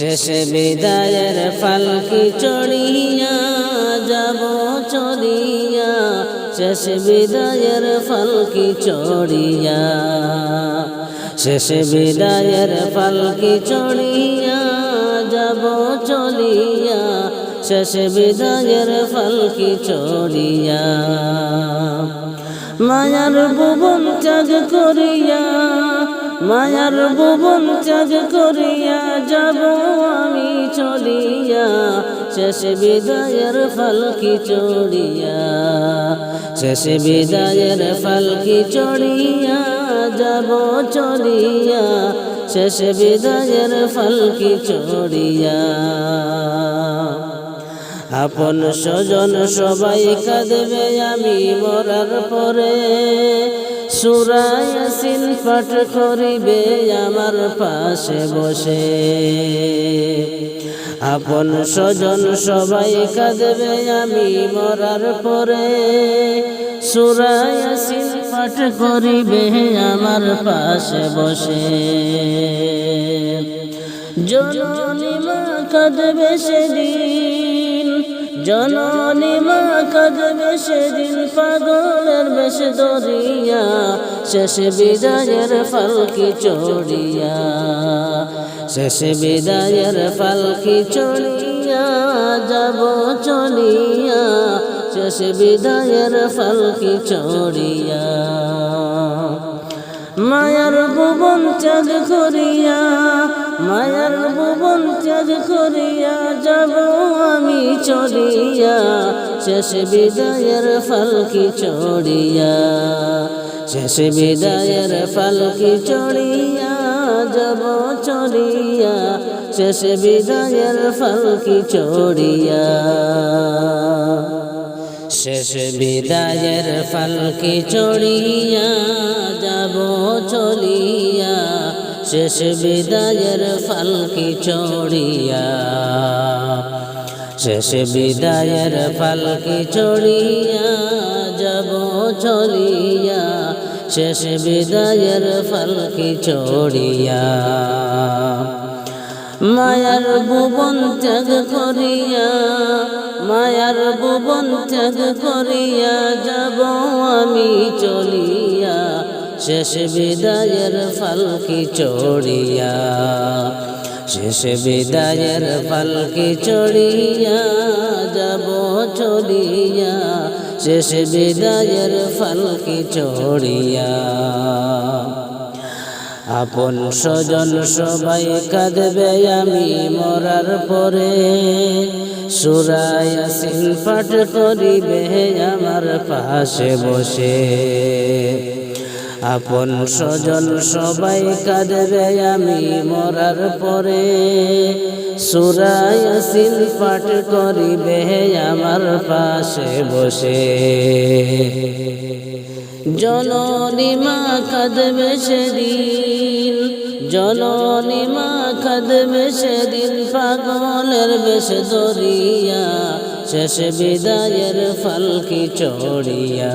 শেষে বিদায়ের ফালকি চড়িয়া যাব চড়িয়া। শেষে বিদায়ের ফালকি চড়িয়া। শেষে বিদায়ের ফালকি চড়িয়া যাব চলিয়া শেষে বিদায়ের ফালকি চড়িয়া। মায়ার ভুবন ত্যাগ করিয়া মায়ার ভুবন ত্যাগ করিয়া যাব আমি চলিয়া। শেষে বিদায়ের ফালকি চড়িয়া, শেষে বিদায়ের ফালকি চড়িয়া যাব চলিয়া। শেষে বিদায়ের ফালকি চড়িয়া। আপন স্বজন সবাই কাঁদবে আমি মরার পরে। সুরায়াসিন পাঠ করিবে আমার পাশে বসে। আপন স্বজন সবাই কাঁদবে, আমি মরার পরে। সুরায়াসিন পাঠ করিবে আমার পাশে বসে। জননী মা কাঁদবে সেদিন। জননী মা কাঁদবে সেদিন পাগলের বেশ দরিয়া। শেষে বিদায়ের ফালকি চড়িয়া। শেষে বিদায়ের ফালকি চড়িয়া যাব চলিয়া। শেষে বিদায়ের ফালকি চড়িয়া। মায়ার ভুবন ত্যাগ করিয়া মায়ার ভুবন ত্যাগ করিয়া যাব আমি চড়িয়া। শেষ বিদায়ের ফালকি চড়িয়া। শেষ বিদায়ের ফালকি চড়িয়া যাব চড়িয়া। শেষ বিদায়ের ফালকি চড়িয়া। শেষ বিদায়ের ফালকি চড়িয়া যাব চলিয়া শেষ বিদায়ের ফালকি চড়িয়া, শেষ বিদায়ের ফালকি চড়িয়া যাব চলিয়া, শেষ বিদায়ের ফালকি চড়িয়া। মায়ার ভুবন ত্যাগ করিয়া, মায়ার ভুবন ত্যাগ করিয়া যাব আমি চলিয়া শেষ বিদায়ের ফালকি চড়িয়া, শেষ বিদায়ের ফালকি চড়িয়া যাব চড়িয়া, শেষ বিদায়ের ফালকি চড়িয়া। আপন স্বজন সবাই কাঁদবে আমি মরার পরে সুরায়াসিন পাঠ করিবে আমার পাশে বসে। আপন স্বজন সবাই কাঁদবে আমি মরার পরে। সুরায়াসিন পাঠ করিবে আমার পাশে বসে। জননী মা কাঁদবে সেদিন, জননী মা কাঁদবে সেদিন, পাগলের বেশ দরিয়া, শেষ বিদায়ের ফালকি চড়িয়া।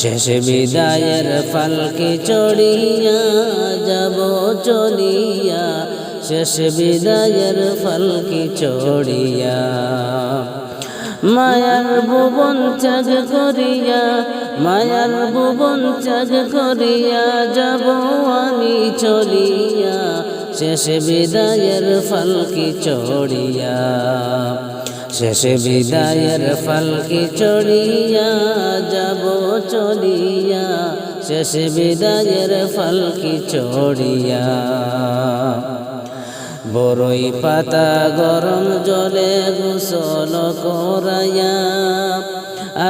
শেষ বিদায়ের ফালকি চড়িয়া যাব চলিয়া, শেষ বিদায়ের ফালকি চড়িয়া। মায়ার ভুবন ত্যাগ করিয়া, মায়ার ভুবন ত্যাগ করিয়া যাব আমি চলিয়া, শেষ বিদায়ের ফালকি চড়িয়া। শেষ বিদায়ের ফালকি চড়িয়া যাব চলিয়া শেষ বিদায়ের ফালকি চড়িয়া। বড়ই পাতা গরম জলে গোসল করাইয়া,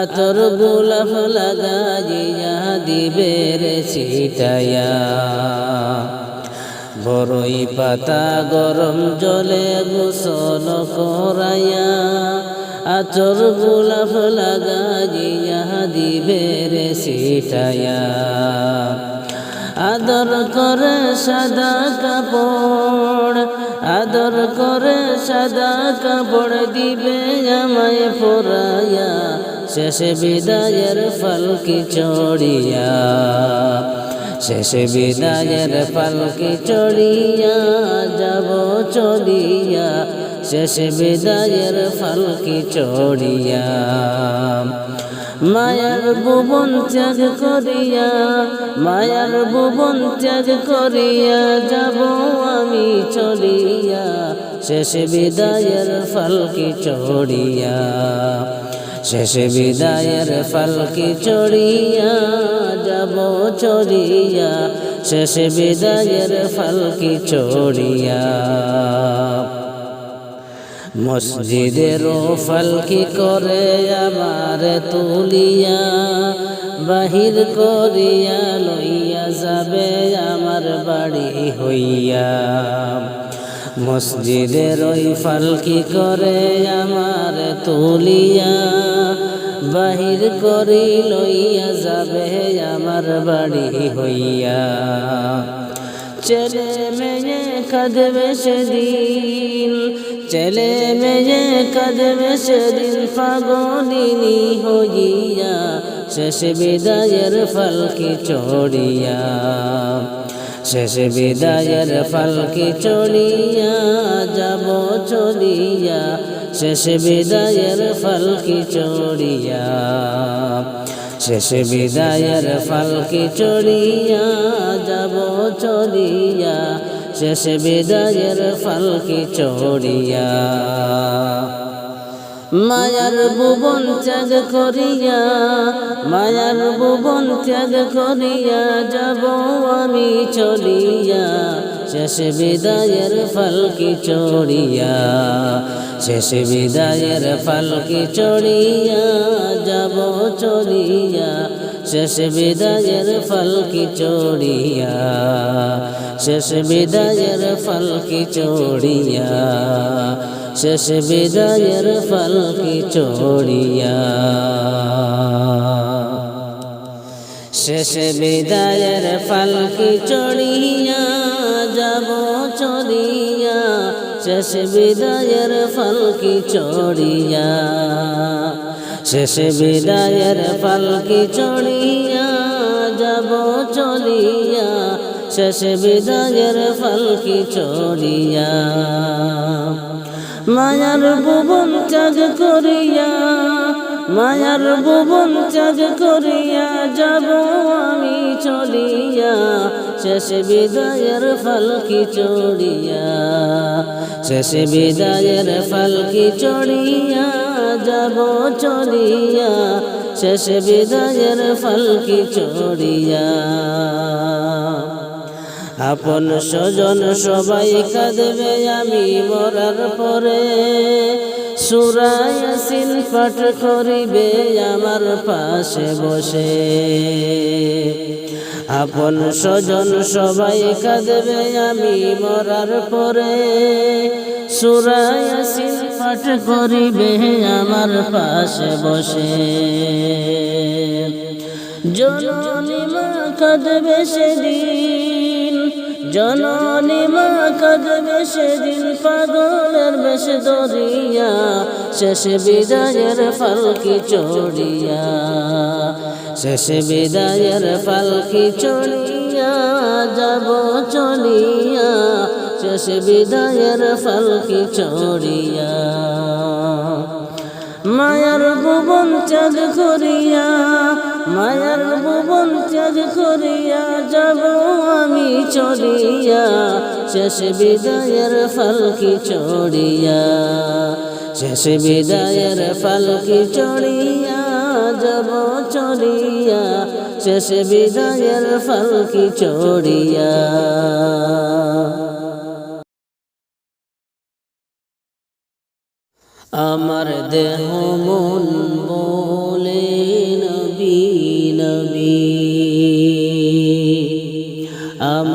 আতর গোলাপ লাগাইয়া দিবে রে ছিটাইয়া। বড়ই পাতা গরম জলে গোসল করাইয়া, আচর গোলাপ লাগাইয়া দিবে রে ছিটাইয়া। আদর করে সাদা কাপড়, আদর করে সাদা কাপড় দিবে আমায় পরাইয়া শেষে বিদায়ের ফলকি চড়িয়া। শেষে বিদায়ের ফলকি চড়িয়া, যাব চলিয়া। শেষ বিদায়ের ফালকি চড়িয়া। মায়ার ভুবন ত্যাগ করিয়া, মায়ার ভুবন ত্যাগ করিয়া, যাব আমি চলিয়া। শেষ বিদায়ের ফালকি চড়িয়া। শেষ বিদায়ের ফালকি চড়িয়া যাব চড়িয়া, শেষ বিদায়ের ফালকি চড়িয়া। মসজিদের ফালকি করে আমার তুলিয়া, বাহির করিয়া লইয়া যাবে আমার বাড়ি হইয়া। মসজিদের ওই ফালকি করে আমার তুলিয়া? বাহির করি লইয়া যাবে আমার বাড়ি হইয়া। ছেলে মেয়ে কাঁদবে সেদিন, ছেলে মেয়ে কাঁদবে সেদিন পাগলিনী হইয়া শেষ বিদায়ের ফলকি চড়িয়া? শেষ বিদায়ের ফলকি চড়িয়া যাব চলিয়া, শেষ বিদায়ের ফলকি চড়িয়া। শেষ বিদায়ের ফলকি চড়িয়া যাব চলিয়া, শেষ বিদায়ের ফলকি চড়িয়া। মায়ার ভুবন ত্যাগ করিয়া, মায়ার ভুবন ত্যাগ করিয়া যাব আমি চলিয়া। শেষ বিদায়ের ফলকি চড়িয়া, শেষ বিদায়ের ফলকি চড়িয়া যাব চলিয়া। শেষ বিদায়ের ফলকি চড়িয়া, শেষ বিদায়ের ফলকি চড়িয়া। শেষ বিদায়ের ফলকি চড়িয়া। শেষ বিদায়ের ফলকি চড়িয়া যাব চড়িয়া। শেষ বিদায়ের ফলকি চড়িয়া। শেষ বিদায়ের ফলকি চড়িয়া যাব চলিয়া শেষ বিদায়ের ফলকি চড়িয়া। মায়ার ভুবন ত্যাগ করিয়া, মায়ার ভুবন ত্যাগ করিয়া যাব আমি চলিয়া। শেষ বিদায়ের ফলকি চড়িয়া, শেষ বিদায়ের ফলকি চড়িয়া যাব চলিয়া। শেষ বিদায়ের ফলকি চড়িয়া। আপন স্বজন সবাই কাঁদবে আমি মরার পরে। সুরায়াসিন পাঠ করিবে আমার পাশে বসে। আপন স্বজন সবাই কাঁদবে আমি মরার পরে। সুরায়াসিন পাঠ করিবে আমার পাশে বসে। জননী মা কাঁদবে সেদিন। জননী মা কাঁদবে সেদিন পাগলের বেশ দরিয়া, শেষ বিদায়ের ফলকি চড়িয়া, শেষ বিদায়ের ফলকি চড়িয়া যাব চলিয়া, শেষ বিদায়ের ফলকি চড়িয়া। মায়ার ভুবন ত্যাগ করিয়া ভুবন ত্যাগ করিয়া যাব আমি চলিয়া শেষ বিদায়ের ফলকি চড়িয়া। শেষ বিদায়ের ফলকি চড়িয়া যাব চড়িয়া। শেষ বিদায়ের ফলকি চড়িয়া। আমার দেহ মন বলে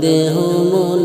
দেহ মন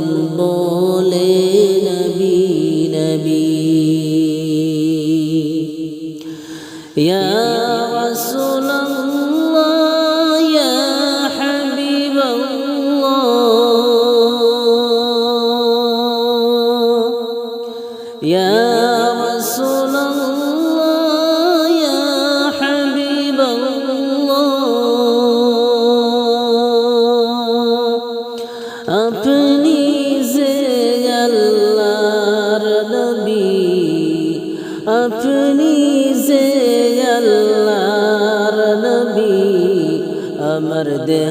দেহ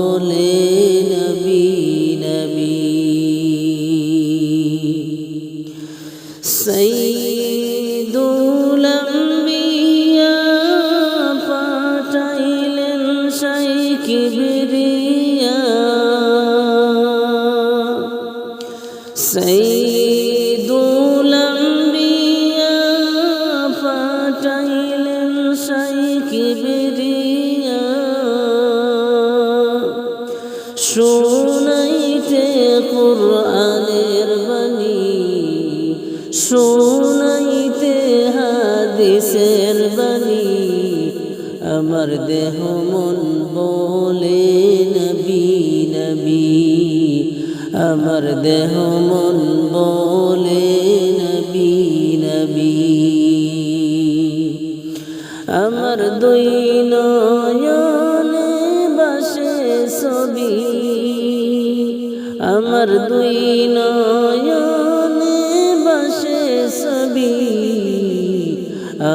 শুনাইতে হাদিসের বাণী। আমার দেহ মন বলে নবী নবী। আমার দেহ মন বলে নবী নবী। আমার দুই নয়নে বাসে ছবি। আমার দুই নয়নে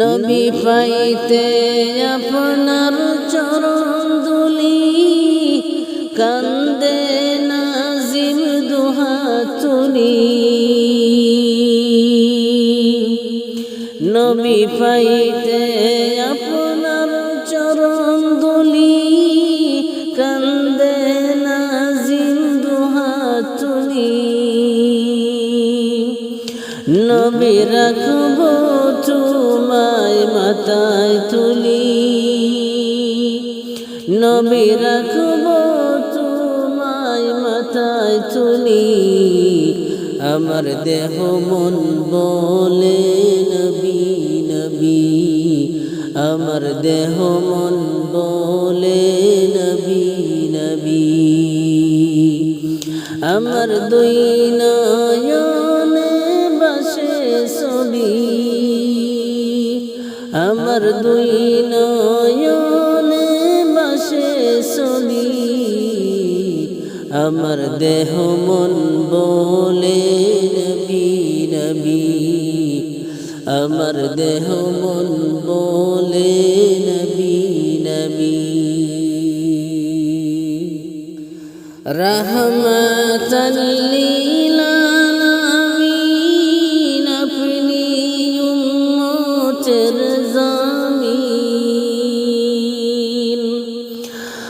নবী পাইতে আপনার চরণ দুলি কান্দে নাজিম দুহাতুলি নবী পাইতে আপনার চরণ দুলি কান্দে নাজিম দুহাতুলি নবী রাখব তোমায় মাথায় তুলি। নবী রাখব তোমায় মাথায় তুলি। আমার দেহ মন বলে, নবী নবী। আমার দেহ মন বলে, নবী নবী। আমার দুই আমার দুই নয়নে বাসে ছবি আমার দেহ মন বলে নবী নবী। আমার দেহ মন বলে নবী নবী। রহমতাল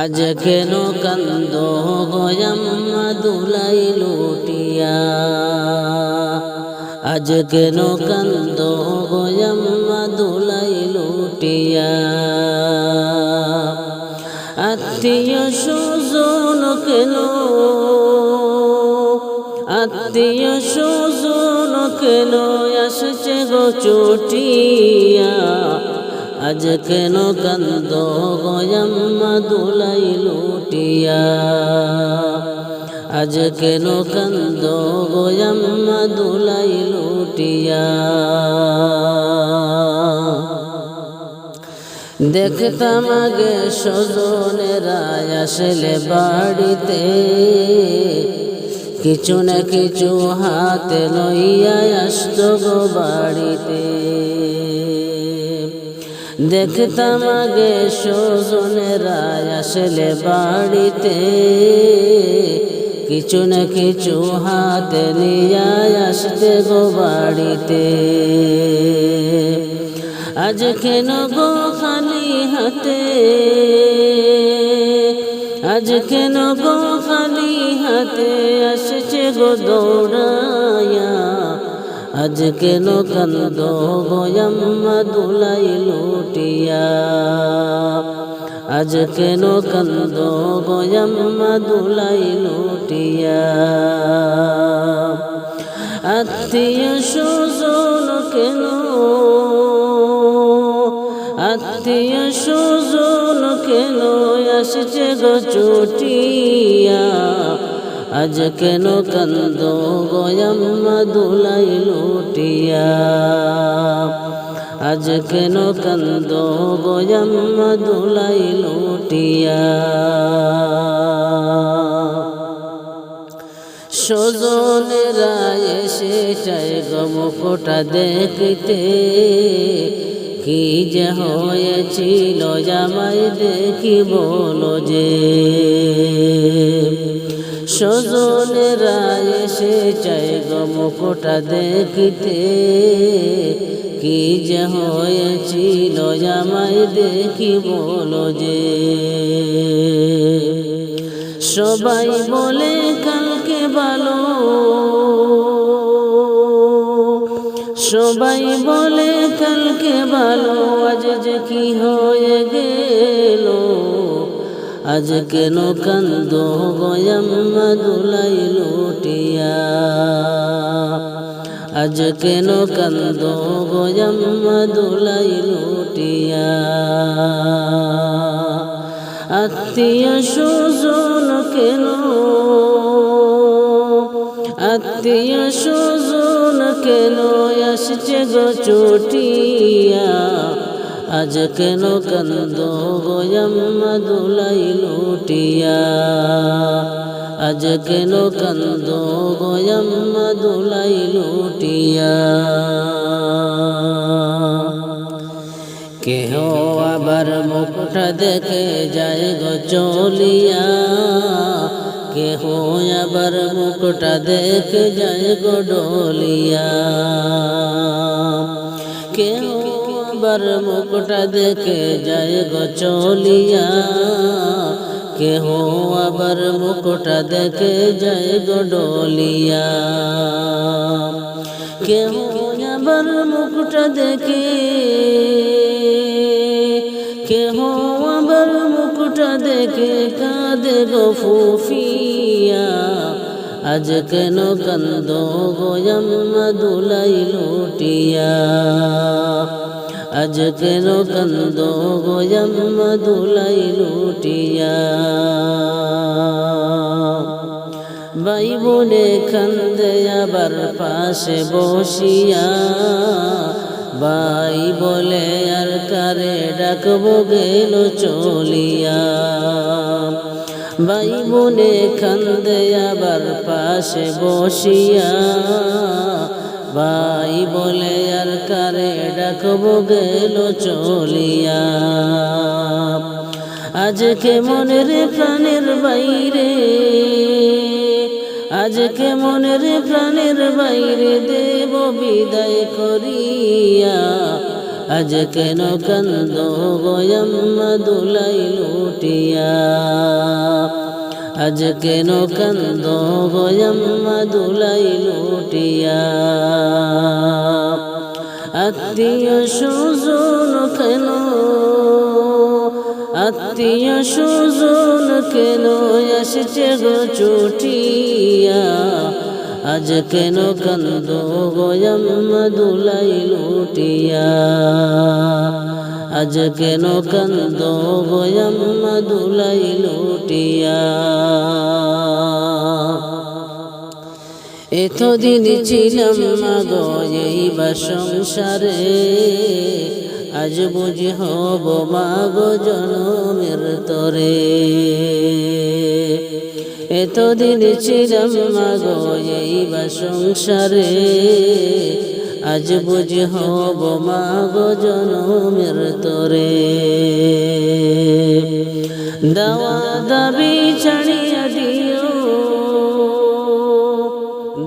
আজ কেন কান্দ গয়াম্মা দুলাই লুটিয়া? আজ কেন কান্দ গয়াম্মা দুলাই লুটিয়া? আত্মীয় সুজন কেন? আত্মীয় সুজন কেন আসছে গো চুটিয়া? আজ কেন কান্দ গয়াম্মা দুলাই লুটিয়া। আজ কেন কান্দ গয়াম্মা দুলাই লুটিয়া। দেখতাম আগে সজনেরা আসলে বাড়িতে। কিছু না কিছু হাতে লইয়া আসত গো বাড়িতে। দেখতাম আগে সজনেরা আসলে বাড়িতে। কিছু না কিছু হাতে নিয়ে আসতে গো বাড়িতে। আজ কেন গো খালি হাতে? আজ কেন গো খালি হাতে? আসছে গো দৌড়ায়া আজ কেন কান্দ গয়াম্মা দুলাই লুটিয়া। আজ কেন কান্দ গয়াম্মা দুলাই লুটিয়া। আত্মীয় সুজন কেন? আত্মীয় সুজন কেন? আসছে গো চুটিয়া। আজ কেন কান্দ গয়াম্মা দুলাই লুটিয়া? আজ কেন কান্দ গয়াম্মা দুলাই লুটিয়া? সজনেরা এসে চায় গমকটা দেখতে। কি যে হয়েছিল জামাই দেখি বলো যে। সজনেরা এসে চায় গমকটা দেখতে। কি যে হয়েছিল জামাই দেখি বলো যে। সবাই বলে কালকে ভালো। সবাই বলে কালকে ভালো, আজ যে কি হয়ে গেল। আজ কেন কান্দ গয়াম্মা দুলাই লুটিয়া। আজ কেন কান্দ গয়াম্মা দুলাই লুটিয়া। আত্মীয় সুজন কেন? আত্মীয় সুজন কেন? আসছে গো চুটিয়া। আজ কেন কান্দ গয়াম্মা দুলাই লুটিয়া আজ কেন কান্দ গয়াম্মা দুলাই লুটিয়া কেহ আবার মুখটা দেখে যায় গো চলিয়া? কেহ আবার মুখটা দেখে যায় গো ডলিয়া? কেহ আবার মুখটা দেখে যায় গো চলিয়া। কেহ আবার মুখটা দেখে যায় গো ডলিয়া। কেহ আবার মুখটা দেখে, কেহ আবার মুখটা দেখে কাঁদে গো ফুফিয়া। আজ কেন কান্দ গোয়াম্মা দুলাই লুটিয়া। আজ কেন কান্দ গোয়াম্মা দুলাই লুটিয়া। ভাই বোনে কান্দে আবার পাশে বসিয়া। ভাই বলে, আর কারে ডাকবো গেল চলিয়া? ভাই বোনে কান্দে আবার পাশে বসিয়া। ভাই বলে, আর কারে ডাকবো গেল চলিয়া? আজকে মনের প্রাণের বাইরে, আজকে মনের প্রাণের বাইরে দেব বিদায় করিয়া। আজ কেন কান্দ গয়াম্মা দুলাই লুটিয়া। আজ কেন কান্দ গয়াম্মা দুলাই লুটিয়া। আত্মীয় সুজন কেন? আত্মীয় সুজন কেন এসেছে গো চুটিয়া? আজ কেন কান্দ গয়াম্মা দুলাই লুটিয়া। আজ কেন কান্দ গয়াম্মা দুলাই লুটিয়া। এতদিন ছিলাম মাগো এই বা সংসারে, আজ বুঝি হব মাগো জনমের তরে। এতদিন ছিলাম মাগো এই বা সংসারে আজ বুঝি হব মাগো জনমের তরে। দাওয়া দাবি ছাড়িয়া দিও।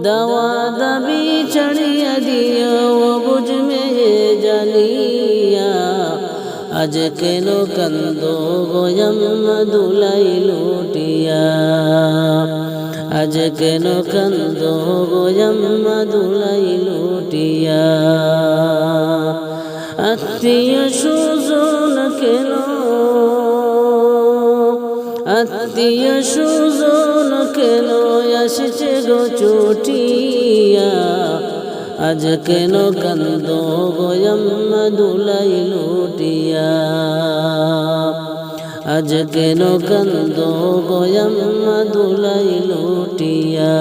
দাওয়া দাবি ছাড়িয়া দিও বুঝ মেয়ে জানিয়া। আজ কেন কান্দ গোয়াম্মা দুলাই লুটিয়া। আজ কেন কান্দ গোয়াম্মা দুলাই লুটিয়া। আত্মীয় সুজন কেন? আত্মীয় সুজন কেন আসছে গো চুটিয়া? আজ কেন কান্দ গয়াম্মা দুলাই লুটিয়া। আজ কেন কান্দ গয়াম্মা দুলাই লুটিয়া।